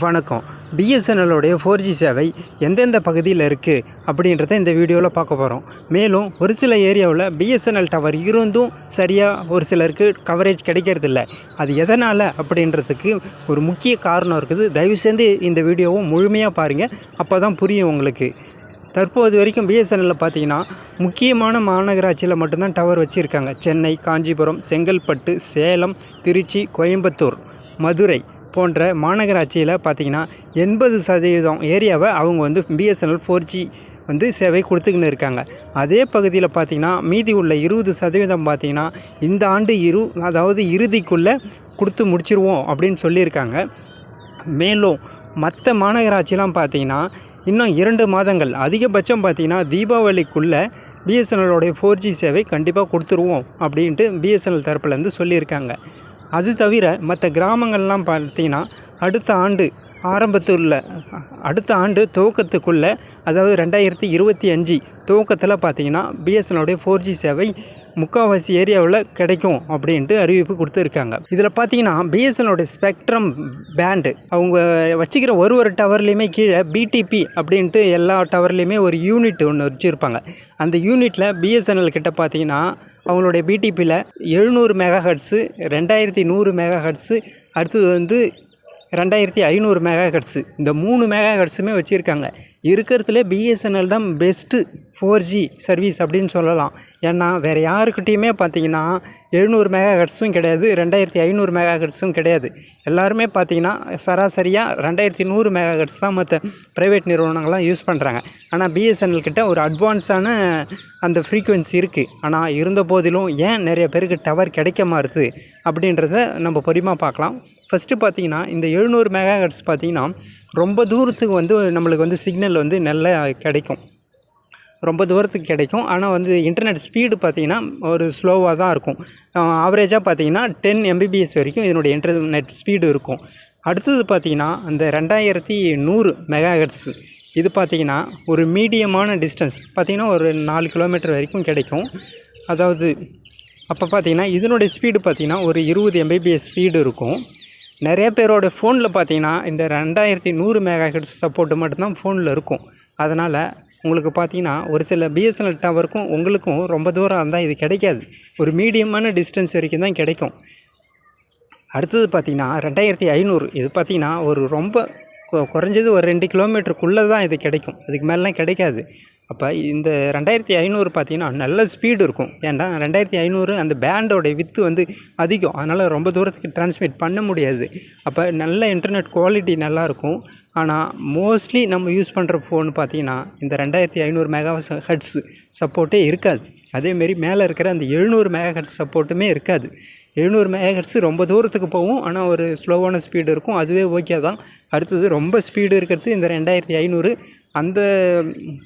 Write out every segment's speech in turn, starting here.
வணக்கம். பிஎஸ்என்எல்லோடைய four G சேவை எந்தெந்த பகுதியில் இருக்குது அப்படின்றத இந்த வீடியோவில் பார்க்க போகிறோம் மேலும் ஒரு சில ஏரியாவில் பிஎஸ்என்எல் டவர் இருந்தும் சரியாக ஒரு சிலருக்கு கவரேஜ் கிடைக்கிறதில்ல. அது எதனால் அப்படின்றதுக்கு ஒரு முக்கிய காரணம் இருக்குது. தயவு செய்து இந்த வீடியோவும் முழுமையாக பாருங்கள் அப்போ தான் புரியும் உங்களுக்கு. தற்போது வரைக்கும் பிஎஸ்என்எல்ல பார்த்தீங்கன்னா முக்கியமான மாநகராட்சியில் மட்டும்தான் டவர் வச்சுருக்காங்க. சென்னை காஞ்சிபுரம் செங்கல்பட்டு சேலம் திருச்சி கோயம்புத்தூர் மதுரை. போன்ற மாநகராட்சியில் பார்த்தீங்கன்னா எண்பது சதவீதம் ஏரியாவை அவங்க வந்து பிஎஸ்என்எல் ஃபோர் ஜி வந்து சேவை கொடுத்துக்கின்னு இருக்காங்க. அதே பகுதியில் பார்த்தீங்கன்னா மீதி உள்ள இருபது சதவீதம் பார்த்தீங்கன்னா இந்த ஆண்டு இரு அதாவது இறுதிக்குள்ளே கொடுத்து முடிச்சிருவோம் அப்படின்னு சொல்லியிருக்காங்க. மேலும் மற்ற மாநகராட்சிலாம் பார்த்தீங்கன்னா இன்னும் இரண்டு மாதங்கள் அதிகபட்சம் பார்த்தீங்கன்னா தீபாவளிக்குள்ளே பிஎஸ்என்எல்லோடைய ஃபோர் ஜி சேவை கண்டிப்பாக கொடுத்துருவோம் அப்படின்ட்டு பிஎஸ்என்எல் தரப்புலேருந்து சொல்லியிருக்காங்க. அது தவிர மற்ற கிராமங்கள்லாம் பார்த்தீங்கன்னா அடுத்த ஆண்டு ஆரம்பத்தில் அடுத்த ஆண்டு துவக்கத்துக்குள்ளே அதாவது ரெண்டாயிரத்தி இருபத்தி அஞ்சு துவக்கத்தில் பார்த்தீங்கன்னா பிஎஸ்என்எலுடைய ஃபோர் ஜி சேவை முக்கால்வாசி ஏரியாவில் கிடைக்கும் அப்படின்ட்டு அறிவிப்பு கொடுத்துருக்காங்க. இதில் பார்த்தீங்கன்னா பிஎஸ்என்எலோட ஸ்பெக்ட்ரம் பேண்டு அவங்க வச்சுக்கிற ஒரு ஒரு டவர்லேயுமே கீழே பிடிபி அப்படின்ட்டு எல்லா டவர்லேயுமே ஒரு யூனிட் ஒன்று வச்சுருப்பாங்க. அந்த யூனிட்டில் பிஎஸ்என்எல் கிட்ட பார்த்தீங்கன்னா அவங்களுடைய பிடிபியில் எழுநூறு மெகா ஹட்ஸு ரெண்டாயிரத்தி நூறு மெகா ஹட்ஸு அடுத்தது வந்து ரெண்டாயிரத்தி ஐநூறு மெகா ஹட்ஸு இந்த மூணு மெகா ஹட்ஸுமே வச்சுருக்காங்க. இருக்கிறதுலே பிஎஸ்என்எல் தான் பெஸ்ட்டு ஃபோர் ஜி சர்வீஸ் அப்படின்னு சொல்லலாம். ஏன்னா வேறு யாருக்கிட்டேயுமே பார்த்தீங்கன்னா எழுநூறு மெகா ஹெட்ஸும் கிடையாது ரெண்டாயிரத்தி ஐநூறு மெகா ஹெட்ஸும் கிடையாது. எல்லாருமே பார்த்தீங்கன்னா சராசரியாக ரெண்டாயிரத்தி நூறு மெகா ஹெட்ஸ் தான் மற்ற ப்ரைவேட் நிறுவனங்கள்லாம் யூஸ் பண்ணுறாங்க ஆனால் பிஎஸ்என்எல் கிட்ட ஒரு அட்வான்ஸான அந்த ஃப்ரீக்குவென்சி இருக்குது ஆனால் இருந்த போதிலும் ஏன் நிறைய பேருக்கு டவர் கிடைக்க மாறுது அப்படின்றத நம்ம பொறுமையாக பார்க்கலாம். ஃபஸ்ட்டு பார்த்தீங்கன்னா இந்த எழுநூறு மெகா ஹெட்ஸ் பார்த்திங்கன்னா ரொம்ப தூரத்துக்கு வந்து நம்மளுக்கு வந்து சிக்னல் வந்து நல்லா கிடைக்கும். ரொம்ப தூரத்துக்கு கிடைக்கும். ஆனால் வந்து இன்டர்நெட் ஸ்பீடு பார்த்தீங்கன்னா ஒரு ஸ்லோவாக தான் இருக்கும். ஆவரேஜாக பார்த்தீங்கன்னா டென் எம்பிபிஎஸ் வரைக்கும் இதனுடைய இன்டர்நெட் ஸ்பீடு இருக்கும். அடுத்தது பார்த்தீங்கன்னா அந்த ரெண்டாயிரத்தி நூறு மெகாஹெட்ஸ் இது பார்த்திங்கன்னா ஒரு மீடியமான டிஸ்டன்ஸ் பார்த்தீங்கன்னா ஒரு நாலு கிலோமீட்டர் வரைக்கும் கிடைக்கும். அதாவது அப்போ பார்த்தீங்கன்னா இதனுடைய ஸ்பீடு பார்த்தீங்கன்னா ஒரு இருபது எம்பிபிஎஸ் ஸ்பீடு இருக்கும். நிறைய பேரோட ஃபோனில் பார்த்தீங்கன்னா இந்த ரெண்டாயிரத்தி நூறு மெகா ஹெட்ஸ் சப்போர்ட்டு மட்டும்தான் ஃபோனில் இருக்கும். அதனால் உங்களுக்கு பார்த்தீங்கன்னா ஒரு சில பிஎஸ்என்எல் டவருக்கும் உங்களுக்கும் ரொம்ப தூரம் இருந்தால் இது கிடைக்காது. ஒரு மீடியமான டிஸ்டன்ஸ் வரைக்கும் தான் கிடைக்கும். அடுத்தது பார்த்தீங்கன்னா ரெண்டாயிரத்தி ஐநூறு இது பார்த்தீங்கன்னா ஒரு ரொம்ப கொ- குறைஞ்சது ஒரு ரெண்டு கிலோமீட்டருக்குள்ளே தான் இது கிடைக்கும். அதுக்கு மேலாம் கிடைக்காது. அப்போ இந்த ரெண்டாயிரத்தி ஐநூறு பார்த்தீங்கன்னா நல்ல ஸ்பீடு இருக்கும். ஏன்டா? ரெண்டாயிரத்தி ஐநூறு அந்த பேண்டோட வித்து வந்து அதிகம். அதனால் ரொம்ப தூரத்துக்கு டிரான்ஸ்மிட் பண்ண முடியாது. அப்போ நல்ல இன்டர்நெட் குவாலிட்டி நல்லாயிருக்கும் ஆனால் மோஸ்ட்லி நம்ம யூஸ் பண்ணுற ஃபோன் பார்த்தீங்கன்னா இந்த ரெண்டாயிரத்தி ஐநூறு மெகா ஹெட்ஸ் சப்போர்ட்டே இருக்காது. அதேமாரி மேலே இருக்கிற அந்த எழுநூறு மெகா ஹெட்ஸ் சப்போர்ட்டுமே இருக்காது. எழுநூறு மெகாஹெட்ஸ் ரொம்ப தூரத்துக்கு போகும். ஆனால் ஒரு ஸ்லோவான ஸ்பீடு இருக்கும். அதுவே ஓகே தான். அடுத்தது ரொம்ப ஸ்பீடு இருக்கிறது இந்த ரெண்டாயிரத்தி ஐநூறு. அந்த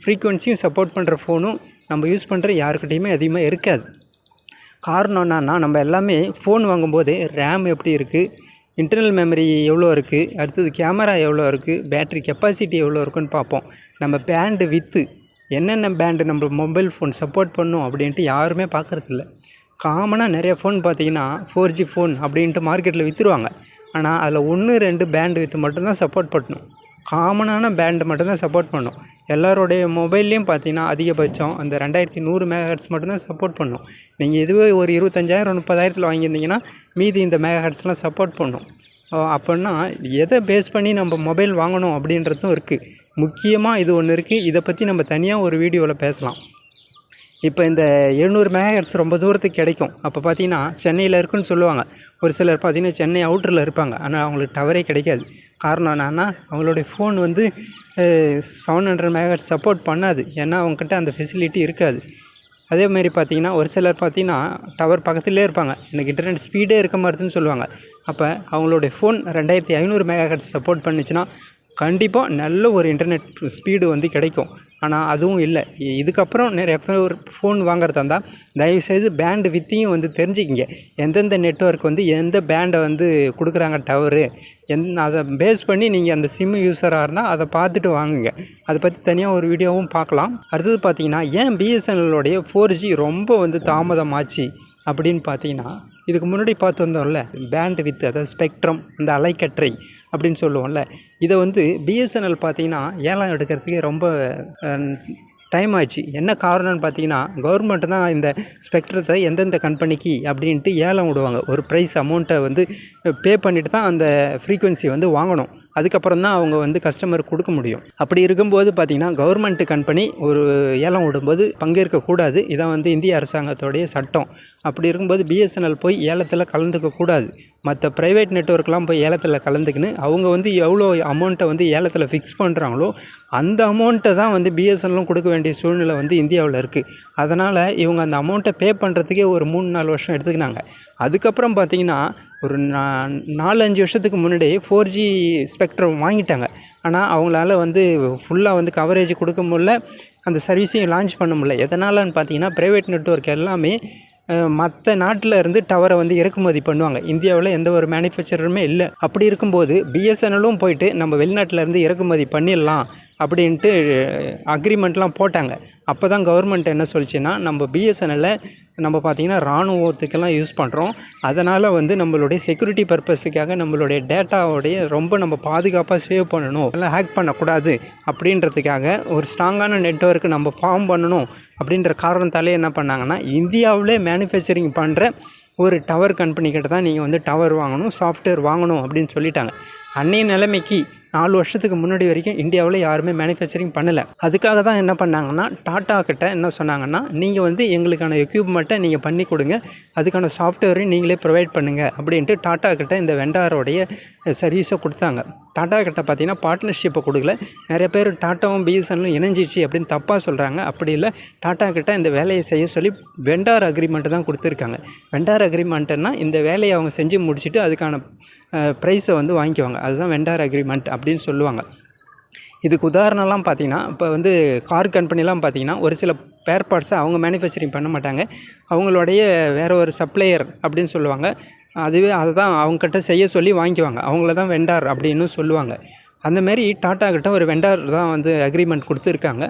ஃப்ரீக்குவென்சியும் சப்போர்ட் பண்ணுற ஃபோனும் நம்ம யூஸ் பண்ணுற யாருக்கிட்டேயுமே அதிகமாக இருக்காது. காரணம் என்னன்னா நம்ம எல்லாமே ஃபோன் வாங்கும்போது ரேம் எப்படி இருக்குது இன்டர்னல் மெமரி எவ்வளோ இருக்குது அடுத்தது கேமரா எவ்வளோ இருக்குது பேட்டரி கெப்பாசிட்டி எவ்வளோ இருக்குன்னு பார்ப்போம். நம்ம பேண்டு வித்து என்னென்ன பேண்டு நம்ம மொபைல் ஃபோன் சப்போர்ட் பண்ணும் அப்படின்ட்டு யாருமே பார்க்குறதில்ல. காமனாக நிறைய ஃபோன் பார்த்தீங்கன்னா ஃபோர் ஜி ஃபோன் அப்படின்ட்டு மார்க்கெட்டில் விற்றுருவாங்க ஆனால் அதில் ஒன்று ரெண்டு பேண்டு வித்து மட்டும்தான் சப்போர்ட் பண்ணணும். காமனான பேண்டு மட்டும்தான் சப்போர்ட் பண்ணும் எல்லாருடைய மொபைல்லையும் பார்த்தீங்கன்னா அதிகபட்சம் அந்த ரெண்டாயிரத்தி நூறு மெகாஹெட்ஸ் மட்டும்தான் சப்போர்ட் பண்ணும் நீங்கள் இதுவே ஒரு இருபத்தஞ்சாயிரம் முப்பதாயிரத்தில் வாங்கியிருந்தீங்கன்னா மீதி இந்த மெகாஹெட்ஸ்லாம் சப்போர்ட் பண்ணும் அப்படின்னா எதை பேஸ் பண்ணி நம்ம மொபைல் வாங்கணும் அப்படின்றதும் இருக்குது முக்கியமாக இது ஒன்று இருக்குது இதை பற்றி நம்ம தனியாக ஒரு வீடியோவில் பேசலாம். இப்போ இந்த எழுநூறு மெகாஹெட்ஸ் ரொம்ப தூரத்துக்கு கிடைக்கும். அப்போ பார்த்தீங்கன்னா சென்னையில் இருக்குன்னு சொல்லுவாங்க. ஒரு சிலர் பார்த்தீங்கன்னா சென்னை அவுட்டரில் இருப்பாங்க. ஆனால் அவங்களுக்கு டவரே கிடைக்காது. காரணம் என்னன்னா அவங்களுடைய ஃபோன் வந்து செவன் ஹண்ட்ரட் மெகாஹெட்ஸ் சப்போர்ட் பண்ணாது. ஏன்னா அவங்கக்கிட்ட அந்த ஃபெசிலிட்டி இருக்காது. அதேமாரி பார்த்தீங்கன்னா ஒரு சிலர் பார்த்தீங்கன்னா டவர் பக்கத்துலேயே இருப்பாங்க. எனக்கு இன்டர்நெட் ஸ்பீடே இருக்க மாட்டுதுன்னு சொல்லுவாங்க. அப்போ அவங்களுடைய ஃபோன் ரெண்டாயிரத்தி ஐநூறு மெகாஹெட்ஸ் சப்போர்ட் பண்ணுச்சுன்னா கண்டிப்பாக நல்ல ஒரு இன்டர்நெட் ஸ்பீடு வந்து கிடைக்கும். ஆனால் அதுவும் இல்லை. இதுக்கப்புறம் நிறைய ஒரு ஃபோன் வாங்குறதா இருந்தால் தயவுசெய்து பேண்டு வித்தையும் வந்து தெரிஞ்சுக்கிங்க. எந்தெந்த நெட்ஒர்க் வந்து எந்த பேண்டை வந்து கொடுக்குறாங்க டவரு எந் அதை பேஸ் பண்ணி நீங்கள் அந்த சிம்மு யூஸராக இருந்தால் அதை பார்த்துட்டு வாங்குங்க. அதை பற்றி தனியாக ஒரு வீடியோவும் பார்க்கலாம். அடுத்தது பார்த்தீங்கன்னா ஏன் பிஎஸ்என்எல்லோடைய ஃபோர் ஜி ரொம்ப வந்து தாமதமாச்சு? அப்படின்னு பார்த்தீங்கன்னா இதுக்கு முன்னாடி பார்த்து வந்தோம்ல பேண்ட் வித் அதாவது ஸ்பெக்ட்ரம் இந்த அலைக்கற்றை அப்படின்னு சொல்லுவோம்ல இதை வந்து பிஎஸ்என்எல் பார்த்தீங்கன்னா ஏலம் எடுக்கிறதுக்கே ரொம்ப டைம் ஆச்சு என்ன காரணம்னு பார்த்தீங்கன்னா கவர்மெண்ட் தான் இந்த ஸ்பெக்ட்ரத்தை எந்தெந்த கம்பெனிக்கு அப்படின்ட்டு ஏலம் விடுவாங்க. ஒரு ப்ரைஸ் அமௌண்ட்டை வந்து பே பண்ணிவிட்டு தான் அந்த ஃப்ரீக்குவென்சி வந்து வாங்கணும். அதுக்கப்புறம் தான் அவங்க வந்து கஸ்டமருக்கு கொடுக்க முடியும். அப்படி இருக்கும்போது பார்த்தீங்கன்னா கவர்மெண்ட் கம்பெனி ஒரு ஏலம் விடும்போது பங்கேற்கக்கூடாது இதான் வந்து இந்திய அரசாங்கத்தோடைய சட்டம். அப்படி இருக்கும்போது பிஎஸ்என்எல் போய் ஏலத்தில் கலந்துக்கக்கூடாது மற்ற ப்ரைவேட் நெட்ஒர்க்லாம் போய் ஏலத்தில் கலந்துக்கின்னு அவங்க வந்து எவ்வளோ அமௌண்ட்டை வந்து ஏலத்தில் ஃபிக்ஸ் பண்ணுறாங்களோ அந்த அமௌண்ட்டை தான் வந்து பிஎஸ்என்எலும் கொடுக்க வேண்டிய சூழ்நிலை வந்து இந்தியாவில் இருக்குது அதனால் இவங்க அந்த அமௌண்ட்டை பே பண்ணுறதுக்கே ஒரு மூணு நாலு வருஷம் எடுத்துக்கினாங்க. அதுக்கப்புறம் பார்த்தீங்கன்னா ஒரு நா நாலஞ்சு வருஷத்துக்கு முன்னாடி ஃபோர் ஜி ஸ்பெக்ட்ரம் வாங்கிட்டாங்க. ஆனால் அவங்களால வந்து ஃபுல்லாக வந்து கவரேஜ் கொடுக்க முடியல. அந்த சர்வீஸையும் லான்ச் பண்ண முடியல. எதனாலன்னு பார்த்தீங்கன்னா ப்ரைவேட் நெட்ஒர்க் எல்லாமே மற்ற நாட்டில் இருந்து டவரை வந்து இறக்குமதி பண்ணுவாங்க. இந்தியாவில் எந்த ஒரு மேனுஃபேக்சரருமே இல்லை. அப்படி இருக்கும்போது பிஎஸ்என்எல்லும் போயிட்டு நம்ம வெளிநாட்டில் இருந்து இறக்குமதி பண்ணிடலாம். அப்படின்ட்டு அக்ரிமெண்ட்லாம் போட்டாங்க. அப்போ தான் கவர்மெண்ட் என்ன சொல்லிச்சுன்னா நம்ம பிஎஸ்என்எல்லை நம்ம பார்த்திங்கன்னா இராணுவத்துக்கெல்லாம் யூஸ் பண்ணுறோம் அதனால் வந்து நம்மளுடைய செக்யூரிட்டி பர்பஸுக்காக நம்மளுடைய டேட்டாவோடைய ரொம்ப நம்ம பாதுகாப்பாக சேவ் பண்ணணும். எல்லாம் ஹேக் பண்ணக்கூடாது அப்படின்றதுக்காக ஒரு ஸ்ட்ராங்கான நெட்ஒர்க் நம்ம ஃபார்ம் பண்ணணும் அப்படின்ற காரணத்தாலே என்ன பண்ணாங்கன்னா இந்தியாவிலே மேனுஃபேக்சரிங் பண்ணுற ஒரு டவர் கம்பெனிக்கிட்ட தான் நீங்கள் வந்து டவர் வாங்கணும் சாஃப்ட்வேர் வாங்கணும் அப்படின்னு சொல்லிட்டாங்க. அன்னைய நிலைமைக்கு நாலு வருஷத்துக்கு முன்னாடி வரைக்கும் இந்தியாவில் யாருமே மேனுஃபேக்சரிங் பண்ணலை. அதுக்காக தான் என்ன பண்ணாங்கன்னா டாட்டா கிட்ட என்ன சொன்னாங்கன்னா நீங்கள் வந்து எங்களுக்கான எக்யூப்மெண்ட்டை நீங்கள் பண்ணி கொடுங்க. அதுக்கான சாஃப்ட்வேரையும் நீங்களே ப்ரொவைட் பண்ணுங்கள் அப்படின்ட்டு டாட்டா கிட்ட இந்த வெண்டாரோடைய சர்வீஸை கொடுத்தாங்க. டாட்டா கிட்ட பார்த்தீங்கன்னா பார்ட்னர்ஷிப்பை கொடுக்கல. நிறைய பேர் டாட்டாவும் பிஎஸ்என்லும் இணைஞ்சிச்சு அப்படின்னு தப்பாக சொல்கிறாங்க அப்படி இல்லை டாட்டா கிட்ட இந்த வேலையை செய்ய சொல்லி வெண்டார் அக்ரிமெண்ட்டு தான் கொடுத்துருக்காங்க. வெண்டார் அக்ரிமெண்ட்டுன்னா இந்த வேலையை அவங்க செஞ்சு முடிச்சுட்டு அதுக்கான ப்ரைஸை வந்து வாங்கிக்குவாங்க. அதுதான் வெண்டார் அக்ரிமெண்ட் அப்படி அப்படின்னு சொல்லுவாங்க. இதுக்கு உதாரணம்லாம் பார்த்திங்கன்னா இப்போ வந்து கார் கம்பெனிலாம் பார்த்தீங்கன்னா ஒரு சில பேர் பார்ட்ஸை அவங்க மேனுஃபேக்சரிங் பண்ண மாட்டாங்க. அவங்களுடைய வேறு ஒரு சப்ளையர் அப்படின்னு சொல்லுவாங்க. அதுவே அதை தான் அவங்கக்கிட்ட செய்ய சொல்லி வாங்கிக்குவாங்க. அவங்கள தான் வெண்டார் அப்படின்னு சொல்லுவாங்க. அந்த மாரி டாட்டா கிட்ட ஒரு வெண்டார் தான் வந்து அக்ரிமெண்ட் கொடுத்துருக்காங்க.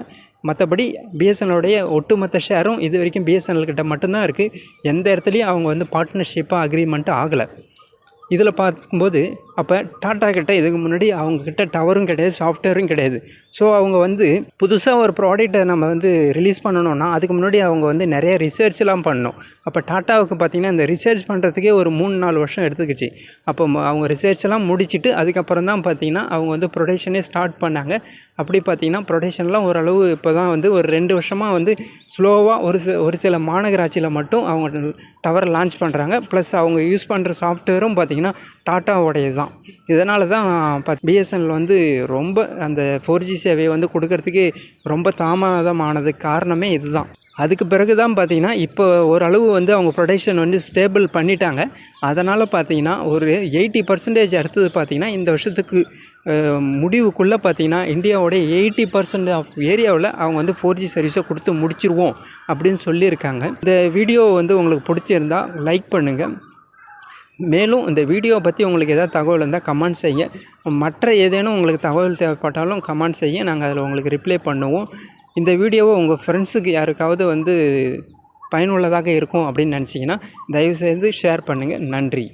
மற்றபடி பிஎஸ்என்எலுடைய ஒட்டுமொத்த ஷேரும் இது வரைக்கும் பிஎஸ்என்எல் கிட்ட மட்டும்தான் இருக்குது எந்த இடத்துலையும் அவங்க வந்து பார்ட்னர்ஷிப்பாக அக்ரிமெண்ட்டு ஆகலை இதில் பார்க்கும்போது அப்போ டாட்டா கிட்ட இதுக்கு முன்னாடி அவங்கக்கிட்ட டவரும் கிடையாது சாஃப்ட்வேரும் கிடையாது. ஸோ அவங்க வந்து புதுசாக ஒரு ப்ராடக்ட்டை நம்ம வந்து ரிலீஸ் பண்ணணும்னா அதுக்கு முன்னாடி அவங்க வந்து நிறைய ரிசர்ச்லாம் பண்ணணும். அப்போ டாட்டாவுக்கு பார்த்திங்கன்னா இந்த ரிசர்ச் பண்ணுறதுக்கே ஒரு மூணு நாலு வருஷம் எடுத்துக்கிச்சு. அப்போ அவங்க ரிசர்ச்லாம் முடிச்சுட்டு அதுக்கப்புறம் தான் பார்த்திங்கன்னா அவங்க வந்து ப்ரொடக்ஷனே ஸ்டார்ட் பண்ணாங்க. அப்படி பார்த்திங்கன்னா ப்ரொடக்ஷன்லாம் ஓரளவு இப்போ தான் வந்து ஒரு ரெண்டு வருஷமாக வந்து ஸ்லோவாக ஒரு சில ஒரு சில மாநகராட்சியில் மட்டும் அவங்க டவர் லான்ச் பண்ணுறாங்க ப்ளஸ் அவங்க யூஸ் பண்ணுற சாஃப்ட்வேரும் பார்த்திங்கன்னா டாட்டாவோடையது தான் இதனால தான் பத் பிஎஸ்என்எல் வந்து ரொம்ப அந்த ஃபோர் ஜி சேவையை வந்து கொடுக்கறதுக்கு ரொம்ப தாமதமானது காரணமே இதுதான். அதுக்கு பிறகு தான் பார்த்தீங்கன்னா இப்போ ஓரளவு வந்து அவங்க ப்ரொடக்ஷன் வந்து ஸ்டேபிள் பண்ணிட்டாங்க. அதனால் பார்த்தீங்கன்னா ஒரு எயிட்டி பர்சன்டேஜ் அடுத்தது பார்த்திங்கன்னா இந்த வருஷத்துக்கு முடிவுக்குள்ளே பார்த்தீங்கன்னா இந்தியாவோடைய எயிட்டி பர்சன்ட் ஆஃப் ஏரியாவில் அவங்க வந்து ஃபோர் ஜி சர்வீஸை கொடுத்து முடிச்சிருவோம் அப்படின்னு சொல்லியிருக்காங்க. இந்த வீடியோ வந்து உங்களுக்கு பிடிச்சிருந்தா லைக் பண்ணுங்கள் மேலும் இந்த வீடியோவை பற்றி உங்களுக்கு எதாவது தகவல் இருந்தால் கமெண்ட் செய்ய மற்ற ஏதேனும் உங்களுக்கு தகவல் தேவைப்பட்டாலும் கமெண்ட் செய்ய நாங்கள் அதில் உங்களுக்கு ரிப்ளை பண்ணுவோம். இந்த வீடியோவை உங்கள் ஃப்ரெண்ட்ஸுக்கு யாருக்காவது வந்து பயனுள்ளதாக இருக்கும் அப்படின்னு நினச்சிங்கன்னா தயவுசெய்து ஷேர் பண்ணுங்கள் நன்றி.